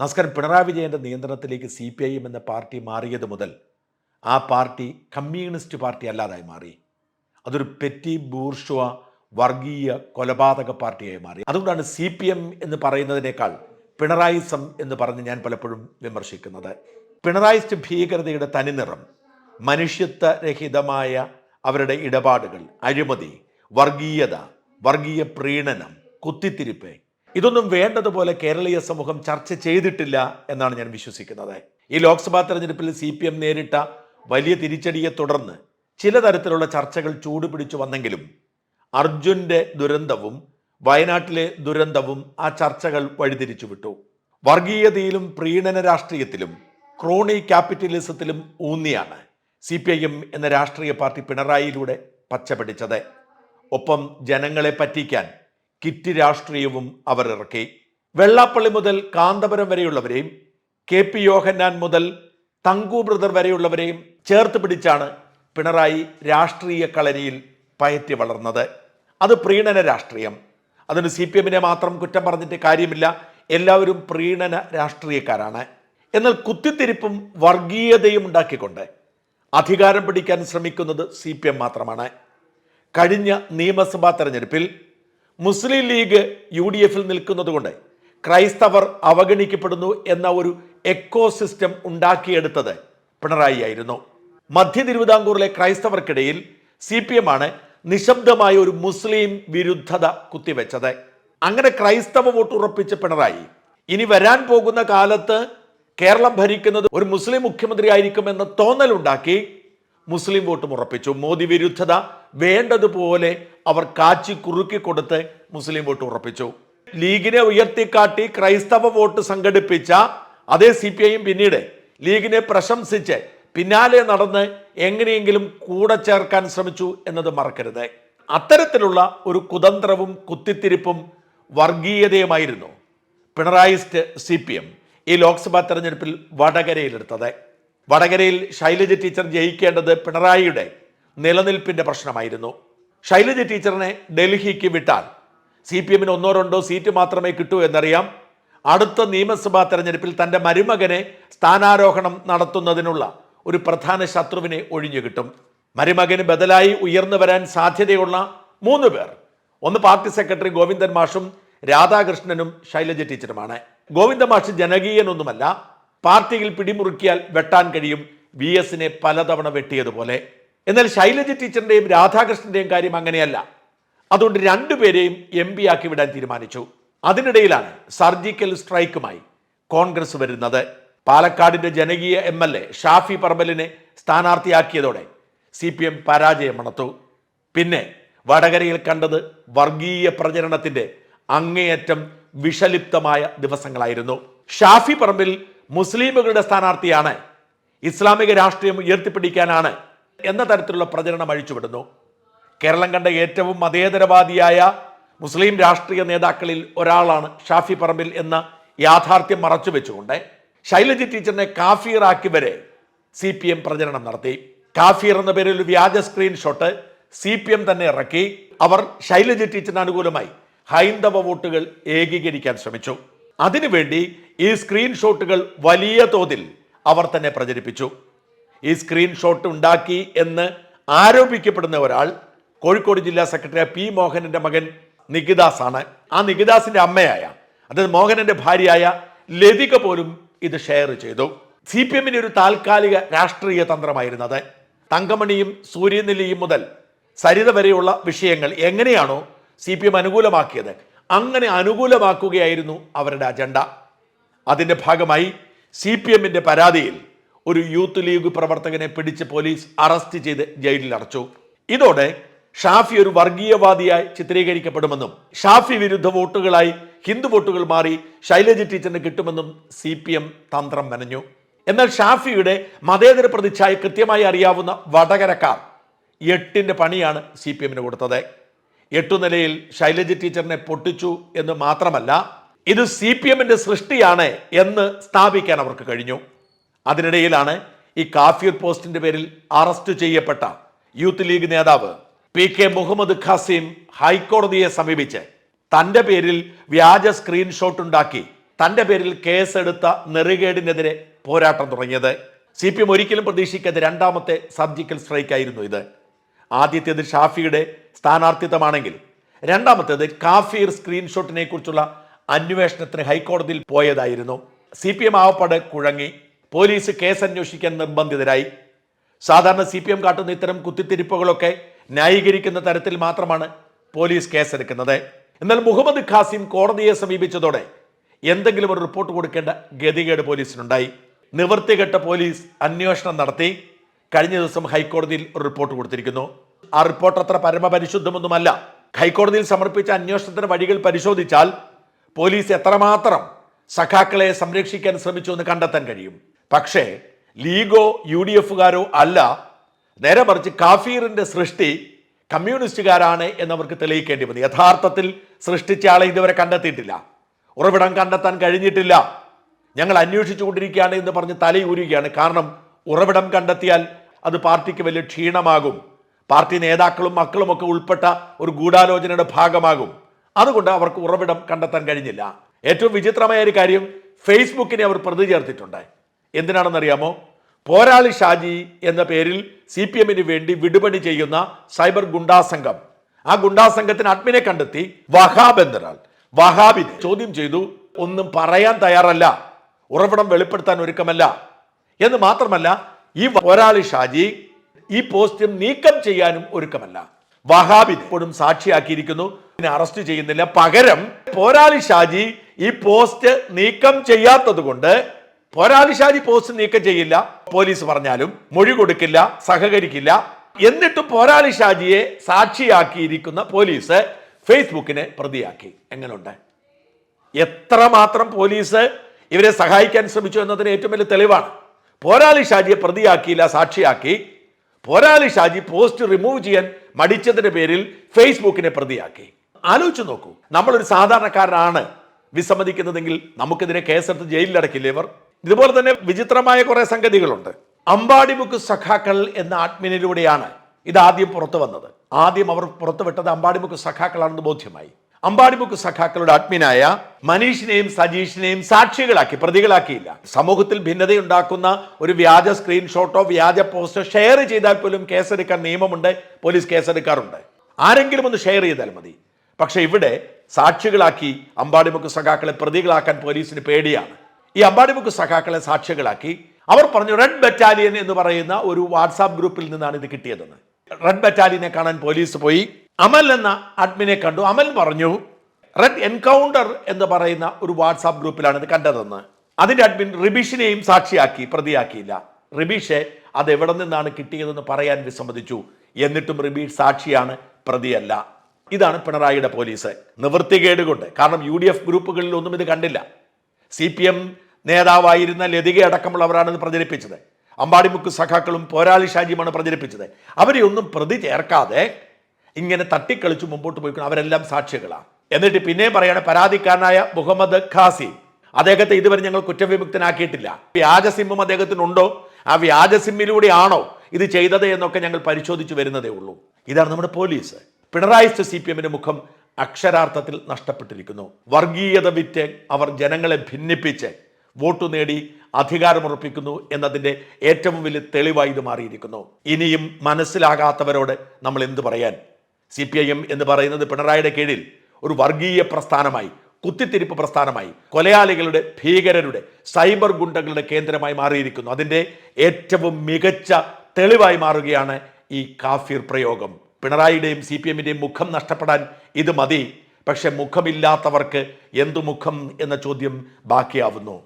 നമസ്കാരം. പിണറായി വിജയന്റെ നിയന്ത്രണത്തിലേക്ക് സി പി ഐ എം എന്ന പാർട്ടി മാറിയത് മുതൽ ആ പാർട്ടി കമ്മ്യൂണിസ്റ്റ് പാർട്ടി അല്ലാതായി മാറി. അതൊരു പെറ്റി ബൂർഷ്വ വർഗീയ കൊലപാതക പാർട്ടിയായി മാറി. അതുകൊണ്ടാണ് സി പി എം എന്ന് പറയുന്നതിനേക്കാൾ പിണറായിസം എന്ന് പറഞ്ഞ് ഞാൻ പലപ്പോഴും വിമർശിക്കുന്നത്. പിണറായിസ്റ്റ് ഭീകരതയുടെ തനിനിറം മനുഷ്യത്വരഹിതമായ അവരുടെ ഇടപാടുകൾ അഴിമതി വർഗീയത വർഗീയ പ്രീണനം കുത്തിത്തിരിപ്പ് ഇതൊന്നും വേണ്ടതുപോലെ കേരളീയ സമൂഹം ചർച്ച ചെയ്തിട്ടില്ല എന്നാണ് ഞാൻ വിശ്വസിക്കുന്നത്. ഈ ലോക്സഭാ തെരഞ്ഞെടുപ്പിൽ സി പി എം നേരിട്ട വലിയ തിരിച്ചടിയെ തുടർന്ന് ചില തരത്തിലുള്ള ചർച്ചകൾ ചൂടുപിടിച്ചു വന്നെങ്കിലും അർജുന്റെ ദുരന്തവും വയനാട്ടിലെ ദുരന്തവും ആ ചർച്ചകൾ വഴിതിരിച്ചു വിട്ടു വർഗീയതയിലും പ്രീണന രാഷ്ട്രീയത്തിലും ക്രോണി ക്യാപിറ്റലിസത്തിലും ഊന്നിയാണ് സി പി ഐ എം എന്ന രാഷ്ട്രീയ പാർട്ടി പിണറായിയിലൂടെ പച്ചപിടിച്ചത്. ഒപ്പം ജനങ്ങളെ പറ്റിക്കാൻ കിറ്റ് രാഷ്ട്രീയവും അവർ ഇറക്കി. വെള്ളാപ്പള്ളി മുതൽ കാന്തപുരം വരെയുള്ളവരെയും കെ പി യോഹന്നാൻ മുതൽ തങ്കു ബ്രദർ വരെയുള്ളവരെയും ചേർത്ത് പിടിച്ചാണ് പിണറായി രാഷ്ട്രീയ കളരിയിൽ പയറ്റി വളർന്നത്. അത് പ്രീണന രാഷ്ട്രീയം. അതിന് സി പി എമ്മിനെ മാത്രം കുറ്റം പറഞ്ഞിട്ട് കാര്യമില്ല. എല്ലാവരും പ്രീണന രാഷ്ട്രീയക്കാരാണ്. എന്നാൽ കുത്തിത്തിരിപ്പും വർഗീയതയും ഉണ്ടാക്കിക്കൊണ്ട് അധികാരം പിടിക്കാൻ ശ്രമിക്കുന്നത് സി പി എം മാത്രമാണ്. കഴിഞ്ഞ നിയമസഭാ തെരഞ്ഞെടുപ്പിൽ മുസ്ലിം ലീഗ് യു ഡി എഫിൽ നിൽക്കുന്നതുകൊണ്ട് ക്രൈസ്തവർ അവഗണിക്കപ്പെടുന്നു എന്ന ഒരു എക്കോ സിസ്റ്റം ഉണ്ടാക്കിയെടുത്തത് പിണറായി ആയിരുന്നു മധ്യ തിരുവിതാംകൂറിലെ ക്രൈസ്തവർക്കിടയിൽ സി പി എം ആണ് നിശബ്ദമായ ഒരു മുസ്ലിം വിരുദ്ധത കുത്തിവെച്ചത്. അങ്ങനെ ക്രൈസ്തവ വോട്ട് ഉറപ്പിച്ച പിണറായി ഇനി വരാൻ പോകുന്ന കാലത്ത് കേരളം ഭരിക്കുന്നത് ഒരു മുസ്ലിം മുഖ്യമന്ത്രി ആയിരിക്കും എന്ന തോന്നലുണ്ടാക്കി മുസ്ലിം വോട്ടും ഉറപ്പിച്ചു. മോദി വിരുദ്ധത വേണ്ടതുപോലെ അവർ കാച്ചി കുറുക്കി കൊടുത്ത് മുസ്ലിം വോട്ട് ഉറപ്പിച്ചു. ലീഗിനെ ഉയർത്തിക്കാട്ടി ക്രൈസ്തവ വോട്ട് സംഘടിപ്പിച്ച അതേ സി പി ഐയും പിന്നീട് ലീഗിനെ പ്രശംസിച്ച് പിന്നാലെ നടന്ന് എങ്ങനെയെങ്കിലും കൂടെ ചേർക്കാൻ ശ്രമിച്ചു എന്നത് മറക്കരുത്. അത്തരത്തിലുള്ള ഒരു കുതന്ത്രവും കുത്തിത്തിരിപ്പും വർഗീയതയുമായിരുന്നു പിണറായിസ്റ്റ് സി പി എം ഈ ലോക്സഭാ തെരഞ്ഞെടുപ്പിൽ വടകരയിലെടുത്തത്. വടകരയിൽ ശൈലജ ടീച്ചർ ജയിക്കേണ്ടത് പിണറായിയുടെ നിലനിൽപ്പിന്റെ പ്രശ്നമായിരുന്നു. ശൈലജ ടീച്ചറിനെ ഡൽഹിക്ക് വിട്ടാൽ സി പി എമ്മിന് ഒന്നോ രണ്ടോ സീറ്റ് മാത്രമേ കിട്ടൂ എന്നറിയാം. അടുത്ത നിയമസഭാ തെരഞ്ഞെടുപ്പിൽ തന്റെ മരുമകനെ സ്ഥാനാരോഹണം നടത്തുന്നതിനുള്ള ഒരു പ്രധാന ശത്രുവിനെ ഒഴിഞ്ഞു കിട്ടും. മരുമകന് ബദലായി ഉയർന്നു വരാൻ സാധ്യതയുള്ള മൂന്ന് പേർ. ഒന്ന് പാർട്ടി സെക്രട്ടറി ഗോവിന്ദൻ മാഷും രാധാകൃഷ്ണനും ശൈലജ ടീച്ചറുമാണ്. ഗോവിന്ദ മാഷ് ജനകീയനൊന്നുമല്ല പാർട്ടിയിൽ പിടിമുറുക്കിയാൽ വെട്ടാൻ കഴിയും. വി എസിനെ പലതവണ വെട്ടിയതുപോലെ. എന്നാൽ ശൈലജ ടീച്ചറിന്റെയും രാധാകൃഷ്ണന്റെയും കാര്യം അങ്ങനെയല്ല. അതുകൊണ്ട് രണ്ടുപേരെയും എം പി ആക്കി വിടാൻ തീരുമാനിച്ചു. അതിനിടയിലാണ് സർജിക്കൽ സ്ട്രൈക്കുമായി കോൺഗ്രസ് വരുന്നത്. പാലക്കാടിന്റെ ജനകീയ M L A Shafi Parambil സ്ഥാനാർത്ഥിയാക്കിയതോടെ C P M പരാജയം പിന്നെ വടകരയിൽ കണ്ടത് വർഗീയ പ്രചരണത്തിന്റെ അങ്ങേയറ്റം വിഷലിപ്തമായ ദിവസങ്ങളായിരുന്നു. ഷാഫി പറമ്പിൽ മുസ്ലിമുകളുടെ സ്ഥാനാർത്ഥിയാണ് ഇസ്ലാമിക രാഷ്ട്രീയം ഉയർത്തിപ്പിടിക്കാനാണ് എന്ന തരത്തിലുള്ള പ്രചരണം അഴിച്ചുവിടുന്നു. കേരളം കണ്ട ഏറ്റവും മതേതരവാദിയായ മുസ്ലിം രാഷ്ട്രീയ നേതാക്കളിൽ ഒരാളാണ് ഷാഫി പറമ്പിൽ എന്ന യാഥാർത്ഥ്യം മറച്ചു വെച്ചുകൊണ്ട് ശൈലജ ടീച്ചറിനെ കാഫീറാക്കി വരെ സി പി എം പ്രചരണം നടത്തി. കാഫീർ എന്ന പേരിൽ വ്യാജ സ്ക്രീൻഷോട്ട് സി പി എം തന്നെ ഇറക്കി. അവർ ശൈലജി ടീച്ചറിന് അനുകൂലമായി ഹൈന്ദവ വോട്ടുകൾ ഏകീകരിക്കാൻ ശ്രമിച്ചു. അതിനുവേണ്ടി ഈ സ്ക്രീൻഷോട്ടുകൾ വലിയ തോതിൽ അവർ തന്നെ പ്രചരിപ്പിച്ചു. ഈ സ്ക്രീൻഷോട്ട് ഉണ്ടാക്കി എന്ന് ആരോപിക്കപ്പെടുന്ന ഒരാൾ കോഴിക്കോട് ജില്ലാ സെക്രട്ടറി പി മോഹനന്റെ മകൻ നികിദാസ് ആണ് ആ നികിദാസിന്റെ അമ്മയായ അതായത് മോഹനന്റെ ഭാര്യയായ ലതിക പോലും ഇത് ഷെയർ ചെയ്തു. സി പി എമ്മിന്റെ ഒരു താൽക്കാലിക രാഷ്ട്രീയ തന്ത്രമായിരുന്നത് തങ്കമണിയും സൂര്യനെല്ലിയും മുതൽ സരിത വരെയുള്ള വിഷയങ്ങൾ എങ്ങനെയാണോ സി പി എം അനുകൂലമാക്കിയത് അങ്ങനെ അനുകൂലമാക്കുകയായിരുന്നു അവരുടെ അജണ്ട. അതിന്റെ ഭാഗമായി സി പി എമ്മിന്റെ പരാതിയിൽ ഒരു യൂത്ത് ലീഗ് പ്രവർത്തകനെ പിടിച്ച് പോലീസ് അറസ്റ്റ് ചെയ്ത് ജയിലിൽ അടച്ചു. ഇതോടെ ഷാഫി ഒരു വർഗീയവാദിയായി ചിത്രീകരിക്കപ്പെടുമെന്നും ഷാഫി വിരുദ്ധ വോട്ടുകളായി ഹിന്ദു വോട്ടുകൾ മാറി ശൈലജ ടീച്ചറിന് കിട്ടുമെന്നും സി പി എം തന്ത്രം മെനഞ്ഞു. എന്നാൽ ഷാഫിയുടെ മതേതര പ്രതിച്ഛായ കൃത്യമായി അറിയാവുന്ന വടകരക്കാർ എട്ടിന്റെ പണിയാണ് സി പി എമ്മിന് കൊടുത്തത്. എട്ടു നിലയിൽ ശൈലജ ടീച്ചറിനെ പൊട്ടിച്ചു എന്ന് മാത്രമല്ല ഇത് സി പി എമ്മിന്റെ സൃഷ്ടിയാണ് എന്ന് സ്ഥാപിക്കാൻ അവർക്ക് കഴിഞ്ഞു. അതിനിടയിലാണ് ഈ കാഫിർ പോസ്റ്റിന്റെ പേരിൽ അറസ്റ്റ് ചെയ്യപ്പെട്ട യൂത്ത് ലീഗ് നേതാവ് പി കെ മുഹമ്മദ് ഖാസിം ഹൈക്കോടതിയെ സമീപിച്ച് തന്റെ പേരിൽ വ്യാജ സ്ക്രീൻഷോട്ട് ഉണ്ടാക്കി തന്റെ പേരിൽ കേസെടുത്ത നെറുകേടിനെതിരെ പോരാട്ടം തുടങ്ങിയത്. സി പി എം ഒരിക്കലും പ്രതീക്ഷിക്കാത്ത രണ്ടാമത്തെ സർജിക്കൽ സ്ട്രൈക്ക് ആയിരുന്നു ഇത്. ആദ്യത്തേത് ഷാഫിയുടെ സ്ഥാനാർത്ഥിത്വമാണെങ്കിൽ രണ്ടാമത്തേത് കാഫീർ സ്ക്രീൻഷോട്ടിനെ കുറിച്ചുള്ള അന്വേഷണത്തിന് ഹൈക്കോടതിയിൽ പോയതായിരുന്നു. സി പി എം ആവപ്പാട് കുഴങ്ങി. പോലീസ് കേസ് അന്വേഷിക്കാൻ നിർബന്ധിതരായി. സാധാരണ സി പി എം കാട്ടുന്ന ഇത്തരം കുത്തിത്തിരിപ്പുകളൊക്കെ ന്യായീകരിക്കുന്ന തരത്തിൽ മാത്രമാണ് പോലീസ് കേസെടുക്കുന്നത്. എന്നാൽ മുഹമ്മദ് ഖാസിം കോടതിയെ സമീപിച്ചതോടെ എന്തെങ്കിലും ഒരു റിപ്പോർട്ട് കൊടുക്കേണ്ട ഗതികേട് പോലീസിനുണ്ടായി. നിവൃത്തികെട്ട പോലീസ് അന്വേഷണം നടത്തി. കഴിഞ്ഞ ദിവസം ഹൈക്കോടതിയിൽ ഒരു റിപ്പോർട്ട് കൊടുത്തിരിക്കുന്നു. ആ റിപ്പോർട്ട് അത്ര പരമപരിശുദ്ധമൊന്നുമല്ല. ഹൈക്കോടതിയിൽ സമർപ്പിച്ച അന്വേഷണത്തിന്റെ വഴികൾ പരിശോധിച്ചാൽ പോലീസ് എത്രമാത്രം സഖാക്കളെ സംരക്ഷിക്കാൻ ശ്രമിച്ചു എന്ന് കണ്ടെത്താൻ കഴിയും. പക്ഷേ ലീഗോ യു ഡി എഫുകാരോ അല്ല. നേരെ മറിച്ച് കാഫീറിന്റെ സൃഷ്ടി കമ്മ്യൂണിസ്റ്റുകാരാണ് എന്നവർക്ക് തെളിയിക്കേണ്ടി വന്നു. യഥാർത്ഥത്തിൽ സൃഷ്ടിച്ച ആളെ ഇതുവരെ കണ്ടെത്തിയിട്ടില്ല. ഉറവിടം കണ്ടെത്താൻ കഴിഞ്ഞിട്ടില്ല. ഞങ്ങൾ അന്വേഷിച്ചു കൊണ്ടിരിക്കുകയാണ് എന്ന് പറഞ്ഞ് തലയൂരുകയാണ്. കാരണം ഉറവിടം കണ്ടെത്തിയാൽ അത് പാർട്ടിക്ക് വലിയ ക്ഷീണമാകും. പാർട്ടി നേതാക്കളും മക്കളും ഒക്കെ ഉൾപ്പെട്ട ഒരു ഗൂഢാലോചനയുടെ ഭാഗമാകും. അതുകൊണ്ട് അവർക്ക് ഉറവിടം കണ്ടെത്താൻ കഴിഞ്ഞില്ല. ഏറ്റവും വിചിത്രമായ ഒരു കാര്യം ഫേസ്ബുക്കിനെ അവർ പ്രതി ചേർത്തിട്ടുണ്ട്. എന്തിനാണെന്നറിയാമോ? പോരാളി ഷാജി എന്ന പേരിൽ സി പി എമ്മിന് വേണ്ടി വിടുപണി ചെയ്യുന്ന സൈബർ ഗുണ്ടാ സംഘം ആ ഗുണ്ടാ സംഘത്തിന് അഡ്മിനെ കണ്ടെത്തി വഹാബ് എന്നൊരാൾ. വഹാബിനെ ചോദ്യം ചെയ്തു ഒന്നും പറയാൻ തയ്യാറല്ല. ഉറവിടം വെളിപ്പെടുത്താൻ ഒരുക്കമല്ല. എന്ന് മാത്രമല്ല ഈ പോരാളി ഷാജി ഈ പോസ്റ്റും നീക്കം ചെയ്യാനും ഒരുക്കമല്ല. വഹാബിൻ ഇപ്പോഴും സാക്ഷിയാക്കിയിരിക്കുന്നു. ഇതിനെ അറസ്റ്റ് ചെയ്യുന്നില്ല. പകരം പോരാളി ഷാജി ഈ പോസ്റ്റ് നീക്കം ചെയ്യാത്തത് കൊണ്ട് പോരാളി ഷാജി പോസ്റ്റ് നീക്കം ചെയ്യില്ല പോലീസ് പറഞ്ഞാലും മൊഴി കൊടുക്കില്ല സഹകരിക്കില്ല. എന്നിട്ട് പോരാളി ഷാജിയെ സാക്ഷിയാക്കിയിരിക്കുന്ന പോലീസ് ഫേസ്ബുക്കിനെ പ്രതിയാക്കി. എങ്ങനെയുണ്ട് എത്രമാത്രം പോലീസ് ഇവരെ സഹായിക്കാൻ ശ്രമിച്ചു എന്നതിന് ഏറ്റവും വലിയ തെളിവാണ്. പോരാളി ഷാജിയെ പ്രതിയാക്കിയില്ല സാക്ഷിയാക്കി. പോരാളി ഷാജി പോസ്റ്റ് റിമൂവ് ചെയ്യാൻ മടിച്ചതിന്റെ പേരിൽ ഫേസ്ബുക്കിനെ പ്രതിയാക്കി. ആലോചിച്ചു നോക്കൂ നമ്മളൊരു സാധാരണക്കാരനാണ് വിസമ്മതിക്കുന്നതെങ്കിൽ നമുക്കിതിനെ കേസെടുത്ത് ജയിലിലടക്കില്ലേ ഇവർ? ഇതുപോലെ തന്നെ വിചിത്രമായ കുറെ സംഗതികളുണ്ട്. അമ്പാടി ബുക്ക് സഖാക്കൾ എന്ന ആത്മീയനിലൂടെയാണ് ഇത് ആദ്യം പുറത്തു വന്നത്. ആദ്യം അവർ പുറത്തുവിട്ടത് അമ്പാടി ബുക്ക് സഖാക്കളാണെന്ന് ബോധ്യമായി. അമ്പാടി ബുക്ക് സഖാക്കളുടെ ആത്മീയനായ മനീഷിനെയും സജീഷിനെയും സാക്ഷികളാക്കി പ്രതികളാക്കിയില്ല. സമൂഹത്തിൽ ഭിന്നതയുണ്ടാക്കുന്ന ഒരു വ്യാജ സ്ക്രീൻഷോട്ടോ വ്യാജ പോസ്റ്റോ ഷെയർ ചെയ്താൽ പോലും കേസെടുക്കാൻ നിയമമുണ്ട് പോലീസ് കേസെടുക്കാറുണ്ട്. ആരെങ്കിലും ഒന്ന് ഷെയർ ചെയ്താൽ മതി. പക്ഷേ ഇവിടെ സാക്ഷികളാക്കി അമ്പാടിമുക്ക് സഖാക്കളെ പ്രതികളാക്കാൻ പോലീസിന് പേടിയാണ്. ഈ അമ്പാടിമുക്ക് സഖാക്കളെ സാക്ഷികളാക്കി അവർ പറഞ്ഞു റെഡ് ബറ്റാലിയൻ എന്ന് പറയുന്ന ഒരു വാട്സാപ്പ് ഗ്രൂപ്പിൽ നിന്നാണ് ഇത് കിട്ടിയതെന്ന്. റെഡ് ബറ്റാലിയനെ കാണാൻ പോലീസ് പോയി. അമൽ എന്ന അഡ്മിനെ കണ്ടു. അമൽ പറഞ്ഞു റെഡ് എൻകൗണ്ടർ എന്ന് പറയുന്ന ഒരു വാട്സാപ്പ് ഗ്രൂപ്പിലാണ് ഇത് കണ്ടതെന്ന്. അതിന്റെ അഡ്മിൻ റിബീഷിനെയും സാക്ഷിയാക്കി പ്രതിയാക്കിയില്ല. റിബീഷെ അത് എവിടെ നിന്നാണ് കിട്ടിയതെന്ന് പറയാൻ വിസമ്മതിച്ചു എന്നിട്ടും റിബീഷ് സാക്ഷിയാണ് പ്രതിയല്ല. ഇതാണ് പിണറായിയുടെ പോലീസ്. നിവൃത്തികേട് കൊണ്ട് കാരണം യു ഡി എഫ് ഗ്രൂപ്പുകളിൽ ഒന്നും ഇത് കണ്ടില്ല. സി പി എം നേതാവായിരുന്ന ലതിക അടക്കമുള്ളവരാണ് ഇത് പ്രചരിപ്പിച്ചത്. അമ്പാടിമുക്ക് സഖാക്കളും പോരാളി ഷാജിയുമാണ് പ്രചരിപ്പിച്ചത്. അവരെ ഒന്നും പ്രതി ചേർക്കാതെ ഇങ്ങനെ തട്ടിക്കളിച്ച് മുമ്പോട്ട് പോയിക്കണം അവരെല്ലാം സാക്ഷികളാണ് എന്നിട്ട് പിന്നെ പറയാണ് പരാതിക്കാരനായ മുഹമ്മദ് ഖാസി. അദ്ദേഹത്തെ ഇതുവരെ ഞങ്ങൾ കുറ്റവിമുക്തനാക്കിയിട്ടില്ല. വ്യാജസിമ്മും അദ്ദേഹത്തിനുണ്ടോ? ആ വ്യാജസിമ്മിലൂടെയാണോ ഇത് ചെയ്തത് എന്നൊക്കെ ഞങ്ങൾ പരിശോധിച്ചു വരുന്നതേ ഉള്ളൂ. ഇതാണ് നമ്മുടെ പോലീസ്. പിണറായി സി പി എമ്മിന്റെ മുഖം അക്ഷരാർത്ഥത്തിൽ നഷ്ടപ്പെട്ടിരിക്കുന്നു. വർഗീയത വിറ്റ് അവർ ജനങ്ങളെ ഭിന്നിപ്പിച്ച് വോട്ട് നേടി അധികാരമുറപ്പിക്കുന്നു എന്നതിന്റെ ഏറ്റവും വലിയ തെളിവായി ഇത് മാറിയിരിക്കുന്നു. ഇനിയും മനസ്സിലാകാത്തവരോട് നമ്മൾ എന്ത് പറയാൻ? സി പി ഐ എം എന്ന് പറയുന്നത് പിണറായിയുടെ കീഴിൽ ഒരു വർഗീയ പ്രസ്ഥാനമായി കുത്തിത്തിരിപ്പ് പ്രസ്ഥാനമായി കൊലയാളികളുടെ ഭീകരരുടെ സൈബർ ഗുണ്ടകളുടെ കേന്ദ്രമായി മാറിയിരിക്കുന്നു. അതിന്റെ ഏറ്റവും മികച്ച തെളിവായി മാറുകയാണ് ഈ കാഫിർ പ്രയോഗം. പിണറായിയുടെയും സി പി എമ്മിന്റെയും മുഖം നഷ്ടപ്പെടാൻ ഇത് മതി. പക്ഷെ മുഖമില്ലാത്തവർക്ക് എന്തു മുഖം എന്ന ചോദ്യം ബാക്കിയാവുന്നു.